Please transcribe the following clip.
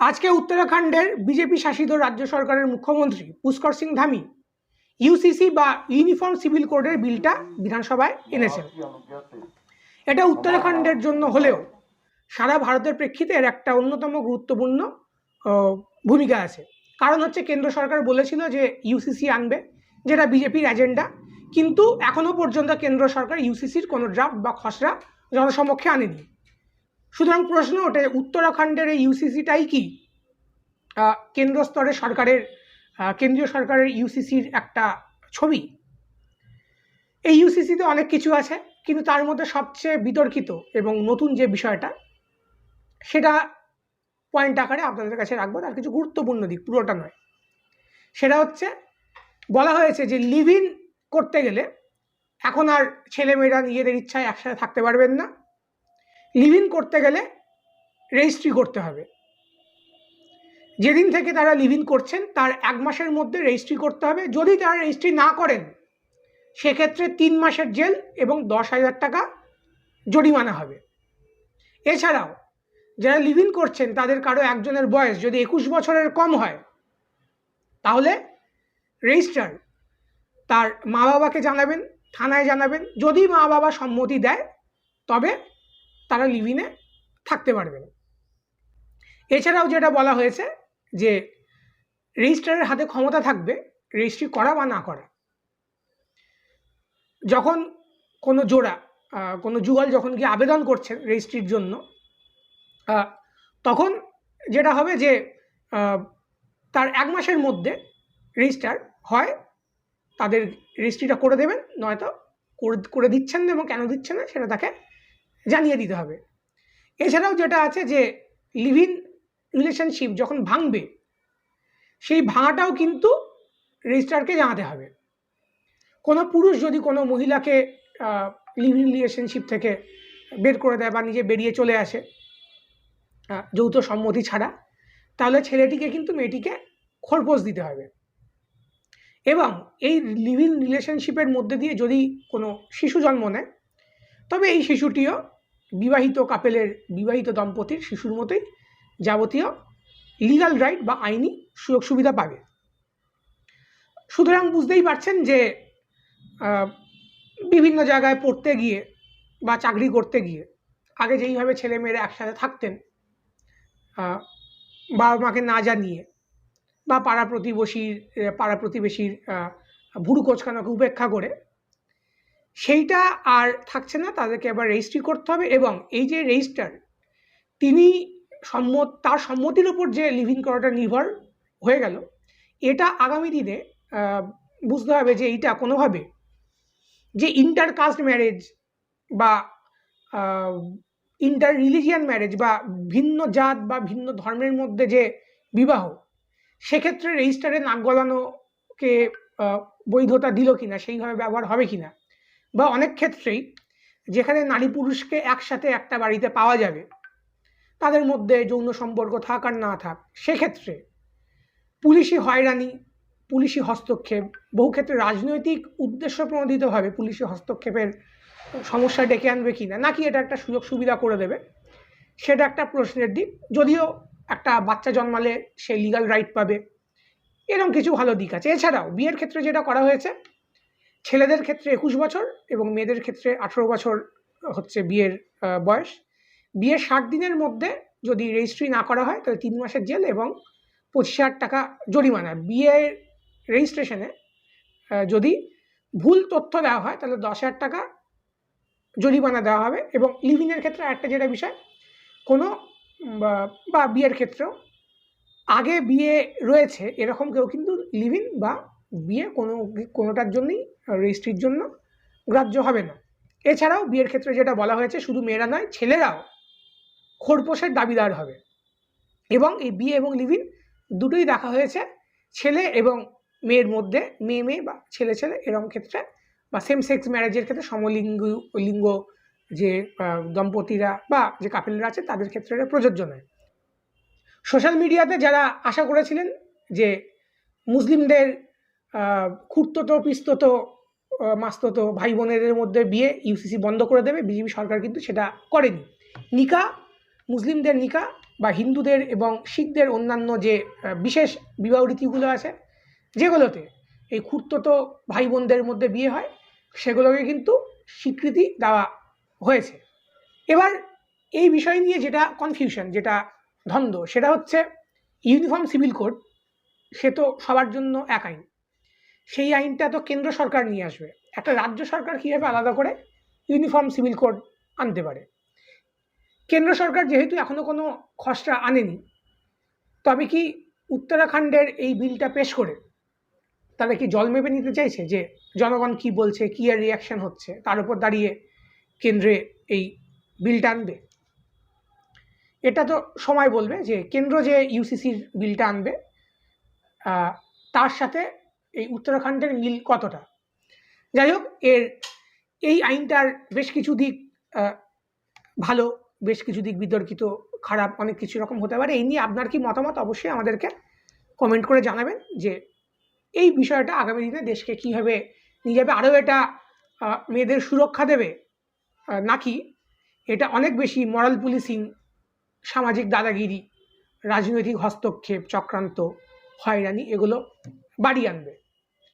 আজকে উত্তরাখণ্ডের বিজেপি শাসিত রাজ্য সরকারের মুখ্যমন্ত্রী পুষ্কর সিং ধামি ইউসিসি বা ইউনিফর্ম সিভিল কোডের বিলটা বিধানসভায় এনেছেন। এটা উত্তরাখণ্ডের জন্য হলেও সারা ভারতের প্রেক্ষিতে এর একটা অন্যতম গুরুত্বপূর্ণ ভূমিকা আছে। কারণ হচ্ছে কেন্দ্র সরকার বলেছিল যে ইউসিসি আনবে, যেটা বিজেপির এজেন্ডা। কিন্তু এখনও পর্যন্ত কেন্দ্র সরকার ইউসিসির কোনো ড্রাফট বা খসড়া জনসমক্ষে আনেনি। সুতরাং প্রশ্ন ওঠে উত্তরাখণ্ডের এই ইউসিসিটাই কি? কেন্দ্র স্তরে সরকারের কেন্দ্রীয় সরকারের ইউসিসির একটা ছবি। এই ইউসিসিতে অনেক কিছু আছে, কিন্তু তার মধ্যে সবচেয়ে বিতর্কিত এবং নতুন যে বিষয়টা, সেটা পয়েন্ট আকারে আপনাদের কাছে রাখব, তার কিছু গুরুত্বপূর্ণ দিক, পুরোটা নয়। সেটা হচ্ছে, বলা হয়েছে যে লিভ ইন করতে গেলে এখন আর ছেলেমেয়েরা নিজেদের ইচ্ছায় একসাথে থাকতে পারবেন না। লিভ ইন করতে গেলে রেজিস্ট্রি করতে হবে। যেদিন থেকে তারা লিভ ইন করছেন, তার এক মাসের মধ্যে রেজিস্ট্রি করতে হবে। যদি তারা রেজিস্ট্রি না করেন, সেক্ষেত্রে তিন মাসের জেল এবং দশ হাজার টাকা জরিমানা হবে। এছাড়াও, যারা লিভ ইন করছেন, তাদের কারও একজনের বয়স যদি একুশ বছরের কম হয়, তাহলে রেজিস্ট্রার তার মা বাবাকে জানাবেন, থানায় জানাবেন। যদি মা বাবা সম্মতি দেয়, তবে তারা লিভিনে থাকতে পারবে না। এছাড়াও যেটা বলা হয়েছে যে রেজিস্ট্রারের হাতে ক্ষমতা থাকবে রেজিস্ট্রি করা বা না করা। যখন কোনো জোড়া কোনো যুগল যখন গিয়ে আবেদন করছেন রেজিস্ট্রির জন্য তখন যেটা হবে যে তার এক মাসের মধ্যে রেজিস্টার হয়, তাদের রেজিস্ট্রিটা করে দেবেন, নয়তো করে- করে দিচ্ছেন না এবং কেন দিচ্ছেন না সেটা তাকে জানিয়ে দিতে হবে। এছাড়াও যেটা আছে যে লিভ ইন রিলেশনশিপ যখন ভাঙবে, সেই ভাঙাটাও কিন্তু রেজিস্ট্রারকে জানাতে হবে। কোনো পুরুষ যদি কোনো মহিলাকে লিভ ইন রিলেশনশিপ থেকে বের করে দেয় বা নিজে বেরিয়ে চলে আসে যৌথ সম্মতি ছাড়া, তাহলে ছেলেটিকে কিন্তু মেয়েটিকে খরপোশ দিতে হবে। এবং এই লিভ ইন রিলেশনশিপের মধ্যে দিয়ে যদি কোনো শিশু জন্ম নেয়, তবে এই শিশুটিও বিবাহিত কাপেলের বিবাহিত দম্পতির শিশুর মতোই যাবতীয় লিগাল রাইট বা আইনি সুযোগ সুবিধা পাবে। সুতরাং বুঝতেই পারছেন যে বিভিন্ন জায়গায় পড়তে গিয়ে বা চাকরি করতে গিয়ে আগে যেইভাবে ছেলেমেয়েরা একসাথে থাকতেন বাবা মাকে না জানিয়ে বা পাড়া প্রতিবেশীর পাড়া প্রতিবেশীর ভুরু কোচকানোকে উপেক্ষা করে সেইটা আর থাকছে না, তাদেরকে এবার রেজিস্ট্রি করতে হবে এবং এই যে রেজিস্টার তিনি সম্মত, তার সম্মতির উপর যে লিভিং করাটা নির্ভর হয়ে গেল, এটা আগামী দিনে বুঝতে হবে যে এইটা কোনোভাবে যে ইন্টার কাস্ট ম্যারেজ বা ইন্টার রিলিজিয়ান ম্যারেজ বা ভিন্ন জাত বা ভিন্ন ধর্মের মধ্যে যে বিবাহ, সেক্ষেত্রে রেজিস্টারে নাক গলানোকে বৈধতা দিল কিনা, সেইভাবে ব্যবহার হবে কিনা বা অনেক ক্ষেত্রেই যেখানে নারী পুরুষকে একসাথে একটা বাড়িতে পাওয়া যাবে, তাদের মধ্যে যৌন সম্পর্ক থাক আর না থাক, সেক্ষেত্রে পুলিশি হয়রানি, পুলিশি হস্তক্ষেপ, বহু ক্ষেত্রে রাজনৈতিক উদ্দেশ্য প্রণোদিতভাবে পুলিশি হস্তক্ষেপের সমস্যা ডেকে আনবে কি না নাকি এটা একটা সুযোগ সুবিধা করে দেবে, সেটা একটা প্রশ্নের দিক। যদিও একটা বাচ্চা জন্মালে সে লিগাল রাইট পাবে এরকম কিছু ভালো দিক আছে। এছাড়াও বিয়ের ক্ষেত্রে যেটা করা হয়েছে ছেলেদের ক্ষেত্রে একুশ বছর এবং মেয়েদের ক্ষেত্রে আঠেরো বছর হচ্ছে বিয়ের বয়স। বিয়ের ষাট দিনের মধ্যে যদি রেজিস্ট্রি না করা হয়, তাহলে তিন মাসের জেল এবং পঁচিশ হাজার টাকা জরিমানা। বিয়ের রেজিস্ট্রেশনে যদি ভুল তথ্য দেওয়া হয়, তাহলে দশ হাজার টাকা জরিমানা দেওয়া হবে এবং লিভিংয়ের ক্ষেত্রে একটা যেটা বিষয়, কোনো বা- বিয়ের ক্ষেত্রেও আগে বিয়ে রয়েছে, এরকম কেউ কিন্তু লিভিং বা বিয়ে কোনো, কোনোটার জন্যই, রেজিস্ট্রির জন্য গ্রাহ্য হবে না। এছাড়াও বিয়ের ক্ষেত্রে যেটা বলা হয়েছে, শুধু মেয়েরা নয়, ছেলেরাও খোরপোশের দাবিদার হবে। এবং এই বিয়ে এবং লিভিং দুটোই দেখা হয়েছে, ছেলে এবং মেয়ের মধ্যে, মেয়ে মেয়ে বা ছেলে ছেলে এরকম ক্ষেত্রে বা সেম সেক্স ম্যারেজের ক্ষেত্রে সমলিঙ্গ, লিঙ্গ যে দম্পতিরা বা যে কাপেলরা আছে, তাদের ক্ষেত্রে এটা প্রযোজ্য নয়। সোশ্যাল মিডিয়াতে যারা আশা করেছিলেন যে মুসলিমদের খুঁড়তো পিস্ততো মাস্ততো ভাই বোনেদের মধ্যে বিয়ে ইউসিসি বন্ধ করে দেবে, বিজেপি সরকার কিন্তু সেটা করেনি। নিকা, মুসলিমদের নিকা বা হিন্দুদের এবং শিখদের অন্যান্য যে বিশেষ বিবাহ রীতিগুলো আছে, যেগুলোতে এই খুঁড়তো ভাই বোনদের মধ্যে বিয়ে হয়, সেগুলোকে কিন্তু স্বীকৃতি দেওয়া হয়েছে। এবার এই বিষয় নিয়ে যেটা কনফিউশন যেটা দ্বন্দ্ব, সেটা হচ্ছে ইউনিফর্ম সিভিল কোড, সে তো সবার জন্য এক আইন। সেই আইনটা তো কেন্দ্র সরকার নিয়ে আসবে। একটা রাজ্য সরকার কীভাবে আলাদা করে ইউনিফর্ম সিভিল কোড আনতে পারে? কেন্দ্র সরকার যেহেতু এখনও কোনো খসড়া আনেনি, তবে কি উত্তরাখণ্ডের এই বিলটা পেশ করে? তারা কি জল মেপে নিতে চাইছে যে জনগণ কি বলছে, কী আর রিয়াকশন হচ্ছে? তার উপর দাঁড়িয়ে কেন্দ্রে এই বিলটা আনবে? এটা তো সময় বলবে যে কেন্দ্র যে ইউসিসির বিলটা আনবে তার সাথে এই উত্তরাখণ্ডের মিল কতটা? যাই হোক, এর এই আইনটার বেশ কিছু দিক ভালো, বেশ কিছু দিক বিতর্কিত, খারাপ, অনেক কিছু রকম হতে পারে। এই নিয়ে আপনার কি মতামত অবশ্যই আমাদেরকে কমেন্ট করে জানাবেন যে এই বিষয়টা আগামী দিনে দেশকে কীভাবে নিয়ে যাবে, আরও এটা মেয়েদের সুরক্ষা দেবে নাকি এটা অনেক বেশি মরাল পুলিশিং সামাজিক দাদাগিরি, রাজনৈতিক হস্তক্ষেপ, চক্রান্ত, হয়রানি, এগুলো বাড়িয়ে আনবে।